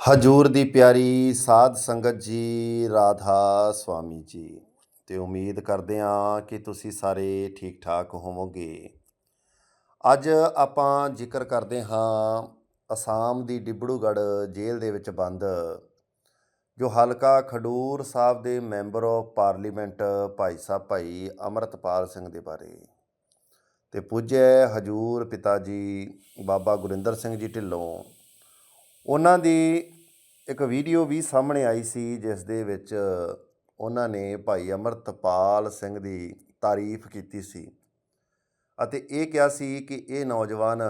ਹਜੂਰ ਦੀ ਪਿਆਰੀ ਸਾਧ ਸੰਗਤ ਜੀ, ਰਾਧਾ ਸੁਆਮੀ ਜੀ। ਤੇ ਉਮੀਦ ਕਰਦੇ ਹਾਂ ਕਿ ਤੁਸੀਂ ਸਾਰੇ ਠੀਕ ਠਾਕ ਹੋਵੋਗੇ। ਅੱਜ ਆਪਾਂ ਜ਼ਿਕਰ ਕਰਦੇ ਹਾਂ ਅਸਾਮ ਦੀ ਡਿਬੜੂਗੜ੍ਹ ਜੇਲ੍ਹ ਦੇ ਵਿੱਚ ਬੰਦ, ਜੋ ਹਲਕਾ ਖਡੂਰ ਸਾਹਿਬ ਦੇ member of parliament Bhai Sahib ਭਾਈ ਅਮਰਤਪਾਲ ਸਿੰਘ ਦੇ ਬਾਰੇ। ਤੇ ਪੂਜਯ ਹਜੂਰ ਪਿਤਾ ਜੀ ਬਾਬਾ ਗੁਰਿੰਦਰ ਸਿੰਘ ਜੀ ਢਿੱਲੋਂ। ਉਹਨਾਂ ਦੀ ਇੱਕ ਵੀਡੀਓ ਵੀ ਸਾਹਮਣੇ ਆਈ ਸੀ, ਜਿਸ ਦੇ ਵਿੱਚ ਉਹਨਾਂ ਨੇ ਭਾਈ ਅਮਰਤਪਾਲ ਸਿੰਘ ਦੀ ਤਾਰੀਫ ਕੀਤੀ ਸੀ। ਅਤੇ ਇਹ ਕਿਹਾ ਸੀ ਕਿ ਇਹ ਨੌਜਵਾਨ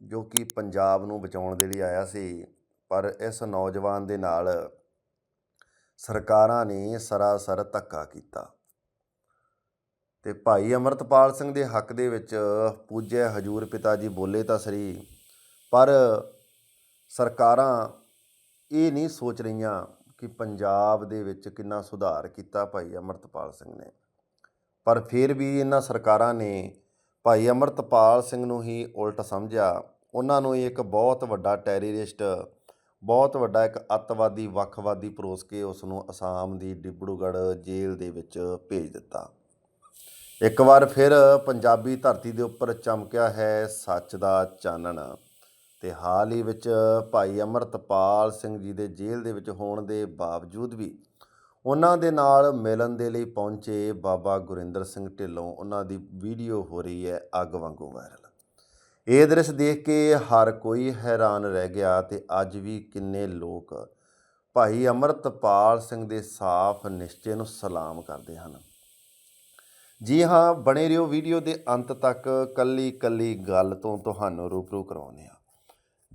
ਜੋ ਕਿ ਪੰਜਾਬ ਨੂੰ ਬਚਾਉਣ ਦੇ ਲਈ ਆਇਆ ਸੀ, ਪਰ ਇਸ ਨੌਜਵਾਨ ਦੇ ਨਾਲ ਸਰਕਾਰਾਂ ਨੇ ਸਰਾਸਰ ਧੱਕਾ ਕੀਤਾ। ਤੇ ਭਾਈ ਅਮਰਤਪਾਲ ਸਿੰਘ ਦੇ ਹੱਕ ਦੇ ਵਿੱਚ ਪੂਜਯ ਹਜੂਰ ਪਿਤਾ ਜੀ ਬੋਲੇ ਤਾਂ ਸਰੀ, ਪਰ ਸਰਕਾਰਾਂ ਇਹ ਨਹੀਂ ਸੋਚ ਰਹੀਆਂ ਕਿ ਪੰਜਾਬ ਦੇ ਵਿੱਚ ਕਿੰਨਾ ਸੁਧਾਰ ਕੀਤਾ ਭਾਈ ਅਮਰਤਪਾਲ ਸਿੰਘ ਨੇ। ਪਰ ਫਿਰ ਵੀ ਇਹਨਾਂ ਸਰਕਾਰਾਂ ਨੇ ਭਾਈ ਅਮਰਤਪਾਲ ਸਿੰਘ ਨੂੰ ਹੀ ਉਲਟ ਸਮਝਿਆ। ਉਹਨਾਂ ਨੂੰ ਇੱਕ ਬਹੁਤ ਵੱਡਾ ਟੈਰਰਿਸਟ, ਬਹੁਤ ਵੱਡਾ ਇੱਕ ਅੱਤਵਾਦੀ, ਵੱਖਵਾਦੀ ਪਰੋਸ ਕੇ ਉਸ ਨੂੰ ਅਸਾਮ ਦੀ ਡਿਬੜੂਗੜ੍ਹ ਜੇਲ੍ਹ ਦੇ ਵਿੱਚ ਭੇਜ ਦਿੱਤਾ। ਇੱਕ ਵਾਰ ਫਿਰ ਪੰਜਾਬੀ ਧਰਤੀ ਦੇ ਉੱਪਰ ਚਮਕਿਆ ਹੈ ਸੱਚ ਦਾ ਚਾਨਣ। ਤੇ ਹਾਲ ਹੀ ਵਿੱਚ ਭਾਈ ਅਮਰਤਪਾਲ ਸਿੰਘ ਜੀ ਦੇ ਜੇਲ੍ਹ ਦੇ ਵਿੱਚ ਹੋਣ ਦੇ ਬਾਵਜੂਦ ਵੀ ਉਹਨਾਂ ਦੇ ਨਾਲ ਮਿਲਣ ਦੇ ਲਈ ਪਹੁੰਚੇ ਬਾਬਾ ਗੁਰਿੰਦਰ ਸਿੰਘ ਢਿੱਲੋਂ, ਉਹਨਾਂ ਦੀ ਵੀਡੀਓ ਹੋ ਰਹੀ ਹੈ ਅੱਗ ਵਾਂਗੂ ਵਾਇਰਲ। ਇਹ ਦ੍ਰਿਸ਼ ਦੇਖ ਕੇ ਹਰ ਕੋਈ ਹੈਰਾਨ ਰਹਿ ਗਿਆ ਤੇ ਅੱਜ ਵੀ ਕਿੰਨੇ ਲੋਕ ਭਾਈ ਅਮਰਤਪਾਲ ਸਿੰਘ ਦੇ ਸਾਫ਼ ਨਿਸ਼ਚੇ ਨੂੰ ਸਲਾਮ ਕਰਦੇ ਹਨ। ਜੀ ਹਾਂ, ਬਣੇ ਰਹੋ ਵੀਡੀਓ ਦੇ ਅੰਤ ਤੱਕ ਕੱਲੀ ਕੱਲੀ ਗੱਲ ਤੋਂ ਤੁਹਾਨੂੰ ਰੂਬਰੂ ਕਰਾਉਂਦੇ ਹਾਂ।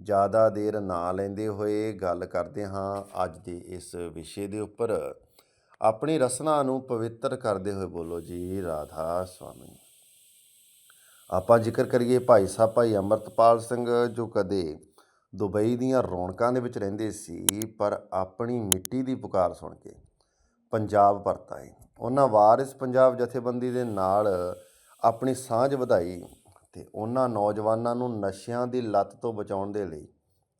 ਜ਼ਿਆਦਾ ਦੇਰ ਨਾ ਲੈਂਦੇ ਹੋਏ ਗੱਲ ਕਰਦੇ ਹਾਂ ਅੱਜ ਦੇ ਇਸ ਵਿਸ਼ੇ ਦੇ ਉੱਪਰ। ਆਪਣੀ ਰਸਨਾ ਨੂੰ ਪਵਿੱਤਰ ਕਰਦੇ ਹੋਏ ਬੋਲੋ ਜੀ, ਰਾਧਾ ਸੁਆਮੀ। ਆਪਾਂ ਜ਼ਿਕਰ ਕਰੀਏ ਭਾਈ ਸਾਹਿਬ, ਭਾਈ ਅਮਰਤਪਾਲ ਸਿੰਘ, ਜੋ ਕਦੇ ਦੁਬਈ ਦੀਆਂ ਰੌਣਕਾਂ ਦੇ ਵਿੱਚ ਰਹਿੰਦੇ ਸੀ, ਪਰ ਆਪਣੀ ਮਿੱਟੀ ਦੀ ਪੁਕਾਰ ਸੁਣ ਕੇ ਪੰਜਾਬ ਪਰਤ ਆਏ। ਉਹਨਾਂ ਵਾਰਿਸ ਪੰਜਾਬ ਜਥੇਬੰਦੀ ਦੇ ਨਾਲ ਆਪਣੀ ਸਾਂਝ ਵਧਾਈ। ਤੇ ਉਹਨਾਂ ਨੌਜਵਾਨਾਂ ਨੂੰ ਨਸ਼ਿਆਂ ਦੀ ਲੱਤ ਤੋਂ ਬਚਾਉਣ ਦੇ ਲਈ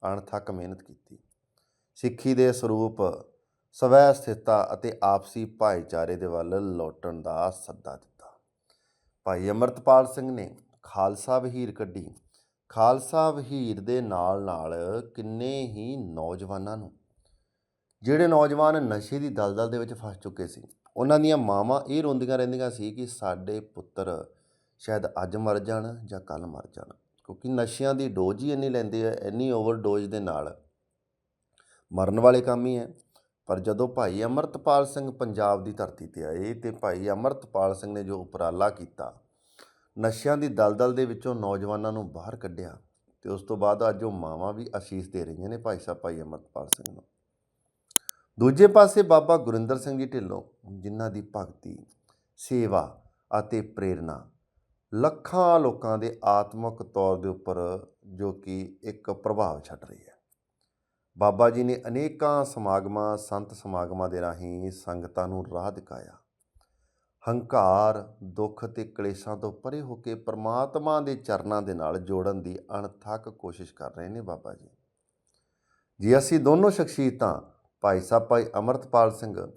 ਅਣਥੱਕ ਮਿਹਨਤ ਕੀਤੀ। ਸਿੱਖੀ ਦੇ ਸਰੂਪ ਸਵੈ ਸਥਿਰਤਾ ਅਤੇ ਆਪਸੀ ਭਾਈਚਾਰੇ ਦੇ ਵੱਲ ਲੌਟਣ ਦਾ ਸੱਦਾ ਦਿੱਤਾ। ਭਾਈ ਅਮਰਤਪਾਲ ਸਿੰਘ ਨੇ ਖਾਲਸਾ ਵਹੀਰ ਕੱਢੀ। ਖਾਲਸਾ ਵਹੀਰ ਦੇ ਨਾਲ ਨਾਲ ਕਿੰਨੇ ਹੀ ਨੌਜਵਾਨਾਂ ਨੂੰ, ਜਿਹੜੇ ਨੌਜਵਾਨ ਨਸ਼ੇ ਦੀ ਦਲਦਲ ਦੇ ਵਿੱਚ ਫਸ ਚੁੱਕੇ ਸੀ, ਉਹਨਾਂ ਦੀਆਂ ਮਾਵਾਂ ਇਹ ਰੋਂਦੀਆਂ ਰਹਿੰਦੀਆਂ ਸੀ ਕਿ ਸਾਡੇ ਪੁੱਤਰ ਸ਼ਾਇਦ ਅੱਜ ਮਰ ਜਾਣ ਜਾਂ ਕੱਲ ਮਰ ਜਾਣ। ਕਿਉਂਕਿ ਨਸ਼ਿਆਂ ਦੀ ਡੋਜ਼ ਹੀ ਇੰਨੀ ਲੈਂਦੇ ਆ, ਇੰਨੀ ਓਵਰਡੋਜ਼ ਦੇ ਨਾਲ। ਮਰਨ ਵਾਲੇ ਕੰਮ ਹੀ ਹੈ। ਪਰ ਜਦੋਂ ਭਾਈ ਅਮਰਤਪਾਲ ਸਿੰਘ ਪੰਜਾਬ ਦੀ ਧਰਤੀ ਤੇ ਆਏ ਤੇ ਭਾਈ ਅਮਰਤਪਾਲ ਸਿੰਘ ਨੇ ਜੋ ਉਪਰਾਲਾ ਕੀਤਾ, ਨਸ਼ਿਆਂ ਦੀ ਦਲਦਲ ਦੇ ਵਿੱਚੋਂ ਨੌਜਵਾਨਾਂ ਨੂੰ ਬਾਹਰ ਕੱਢਿਆ ਤੇ ਉਸ ਤੋਂ ਬਾਅਦ ਅੱਜ ਉਹ ਮਾਵਾਂ ਵੀ ਅਸ਼ੀਸ਼ ਦੇ ਰਹੀਆਂ ਨੇ ਭਾਈ ਸਾਹਿਬ, ਭਾਈ ਅਮਰਤਪਾਲ ਸਿੰਘ ਨੂੰ। ਦੂਜੇ ਪਾਸੇ ਬਾਬਾ ਗੁਰਿੰਦਰ ਸਿੰਘ ਜੀ ਢਿੱਲੋਂ, ਜਿਨ੍ਹਾਂ ਦੀ ਭਗਤੀ, ਸੇਵਾ ਅਤੇ ਪ੍ਰੇਰਣਾ ਲੱਖਾਂ ਲੋਕਾਂ ਦੇ ਆਤਮਿਕ ਤੌਰ ਦੇ ਉੱਪਰ ਜੋ ਕਿ ਇੱਕ ਪ੍ਰਭਾਵ ਛੱਡ ਰਹੀ ਹੈ। ਬਾਬਾ ਜੀ ਨੇ ਅਨੇਕਾਂ ਸਮਾਗਮਾਂ, ਸੰਤ ਸਮਾਗਮਾਂ ਦੇ ਰਾਹੀਂ ਸੰਗਤਾਂ ਨੂੰ ਰਾਹ ਦਿਖਾਇਆ। ਹੰਕਾਰ, ਦੁੱਖ ਤੇ ਕਲੇਸ਼ਾਂ ਤੋਂ ਪਰੇ ਹੋ ਕੇ ਪ੍ਰਮਾਤਮਾ ਦੇ ਚਰਨਾਂ ਦੇ ਨਾਲ ਜੋੜਨ ਦੀ ਅਣਥੱਕ ਕੋਸ਼ਿਸ਼ ਕਰ ਰਹੇ ਨੇ ਬਾਬਾ ਜੀ। ਜੇ ਅਸੀਂ ਦੋਨੋਂ ਸ਼ਖਸੀਅਤਾਂ, ਭਾਈ ਸਾਹਿਬ ਭਾਈ ਅਮਰਤਪਾਲ ਸਿੰਘ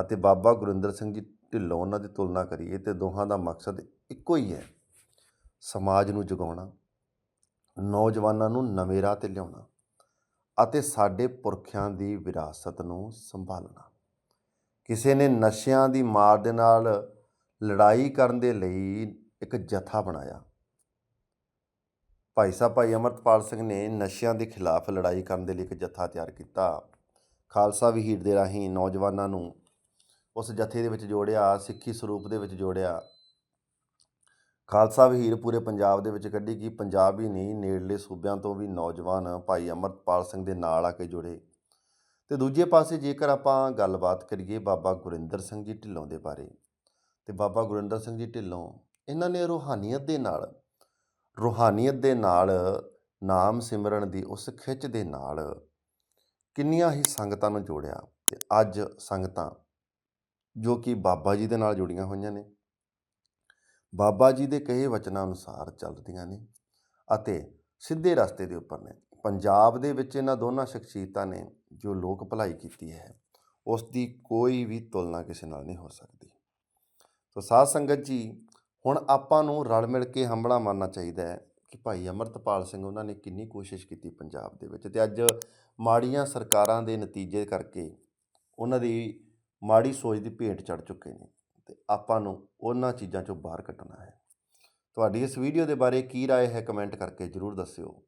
ਅਤੇ ਬਾਬਾ ਗੁਰਿੰਦਰ ਸਿੰਘ ਜੀ ਢਿੱਲੋਂ ਉਹਨਾਂ ਦੀ ਤੁਲਨਾ ਕਰੀਏ ਤੇ ਦੋਹਾਂ ਦਾ ਮਕਸਦ ਇੱਕੋ ਹੀ ਹੈ। ਸਮਾਜ ਨੂੰ ਜਗਾਉਣਾ, ਨੌਜਵਾਨਾਂ ਨੂੰ ਨਵੇਂ ਰਾਹ ਤੇ ਲਿਆਉਣਾ ਅਤੇ ਸਾਡੇ ਪੁਰਖਿਆਂ ਦੀ ਵਿਰਾਸਤ ਨੂੰ ਸੰਭਾਲਣਾ। ਕਿਸੇ ਨੇ ਨਸ਼ਿਆਂ ਦੀ ਮਾਰ ਦੇ ਨਾਲ ਲੜਾਈ ਕਰਨ ਦੇ ਲਈ ਇੱਕ ਜਥਾ ਬਣਾਇਆ। ਭਾਈ ਸਾਹਿਬ, ਭਾਈ ਅਮਰਤਪਾਲ ਸਿੰਘ ਨੇ ਨਸ਼ਿਆਂ ਦੇ ਖਿਲਾਫ ਲੜਾਈ ਕਰਨ ਦੇ ਲਈ ਇੱਕ ਜਥਾ ਤਿਆਰ ਕੀਤਾ। ਖਾਲਸਾ ਵਹੀਰ ਦੇ ਰਾਹੀਂ ਨੌਜਵਾਨਾਂ ਨੂੰ ਉਸ ਜਥੇ ਦੇ ਵਿੱਚ ਜੋੜਿਆ, ਸਿੱਖੀ ਸਰੂਪ ਦੇ ਵਿੱਚ ਜੋੜਿਆ। ਖਾਲਸਾ ਵਹੀਰ ਪੂਰੇ ਪੰਜਾਬ ਦੇ ਵਿੱਚ ਕੱਢੀ ਕਿ ਪੰਜਾਬ ਹੀ ਨਹੀਂ, ਨੇੜਲੇ ਸੂਬਿਆਂ ਤੋਂ ਵੀ ਨੌਜਵਾਨ ਭਾਈ ਅਮਰਤਪਾਲ ਸਿੰਘ ਦੇ ਨਾਲ ਆ ਕੇ ਜੁੜੇ। ਤੇ ਦੂਜੇ ਪਾਸੇ ਜੇਕਰ ਆਪਾਂ ਗੱਲਬਾਤ ਕਰੀਏ ਬਾਬਾ ਗੁਰਿੰਦਰ ਸਿੰਘ ਜੀ ਢਿੱਲੋਂ ਦੇ ਬਾਰੇ। ਤੇ ਬਾਬਾ ਗੁਰਿੰਦਰ ਸਿੰਘ ਜੀ ਢਿੱਲੋਂ, ਇਹਨਾਂ ਨੇ ਰੂਹਾਨੀਅਤ ਦੇ ਨਾਲ, ਰੂਹਾਨੀਅਤ ਦੇ ਨਾਲ ਨਾਮ ਸਿਮਰਨ ਦੀ ਉਸ ਖਿੱਚ ਦੇ ਨਾਲ ਕਿੰਨੀਆਂ ਹੀ ਸੰਗਤਾਂ ਨੂੰ ਜੋੜਿਆ। ਤੇ ਅੱਜ ਸੰਗਤਾਂ ਜੋ ਕਿ ਬਾਬਾ ਜੀ ਦੇ ਨਾਲ ਜੁੜੀਆਂ ਹੋਈਆਂ ਨੇ। ਬਾਬਾ ਜੀ ਦੇ ਕਹੇ ਵਚਨਾਂ ਅਨੁਸਾਰ ਚੱਲਦੀਆਂ ਨੇ ਅਤੇ ਸਿੱਧੇ ਰਸਤੇ ਦੇ ਉੱਪਰ ਨੇ। ਪੰਜਾਬ ਦੇ ਵਿੱਚ ਇਹਨਾਂ ਦੋਨਾਂ ਸ਼ਖਸੀਅਤਾਂ ਨੇ ਜੋ ਲੋਕ ਭਲਾਈ ਕੀਤੀ ਹੈ, ਉਸ ਦੀ ਕੋਈ ਵੀ ਤੁਲਨਾ ਕਿਸੇ ਨਾਲ ਨਹੀਂ ਹੋ ਸਕਦੀ। ਸੋ ਸਾਧ ਸੰਗਤ ਜੀ, ਹੁਣ ਆਪਾਂ ਨੂੰ ਰਲ ਮਿਲ ਕੇ ਹੰਬੜਾ ਮਾਰਨਾ ਚਾਹੀਦਾ ਹੈ ਕਿ ਭਾਈ ਅਮਰਤਪਾਲ ਸਿੰਘ ਉਹਨਾਂ ਨੇ ਕਿੰਨੀ ਕੋਸ਼ਿਸ਼ ਕੀਤੀ ਪੰਜਾਬ ਦੇ ਵਿੱਚ। ਤੇ ਅੱਜ ਮਾੜੀਆਂ ਸਰਕਾਰਾਂ ਦੇ ਨਤੀਜੇ ਕਰਕੇ ਉਹਨਾਂ ਦੀ ਮਾੜੀ ਸੋਚ ਦੀ ਭੇਟ ਚੜ ਚੁੱਕੇ ਨੇ ਤੇ ਆਪਾਂ ਨੂੰ ਉਹਨਾਂ ਚੀਜ਼ਾਂ ਚੋਂ ਬਾਹਰ ਕੱਢਣਾ ਹੈ ਤੁਹਾਡੀ ਇਸ ਵੀਡੀਓ ਦੇ ਬਾਰੇ ਕੀ رائے ਹੈ ਕਮੈਂਟ ਕਰਕੇ ਜਰੂਰ ਦੱਸਿਓ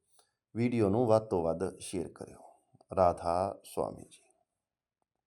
ਵੀਡੀਓ ਨੂੰ ਵੱਧ ਤੋਂ ਵੱਧ ਸ਼ੇਅਰ ਕਰਿਓ ਰਾਧਾ ਸੁਆਮੀ ਜੀ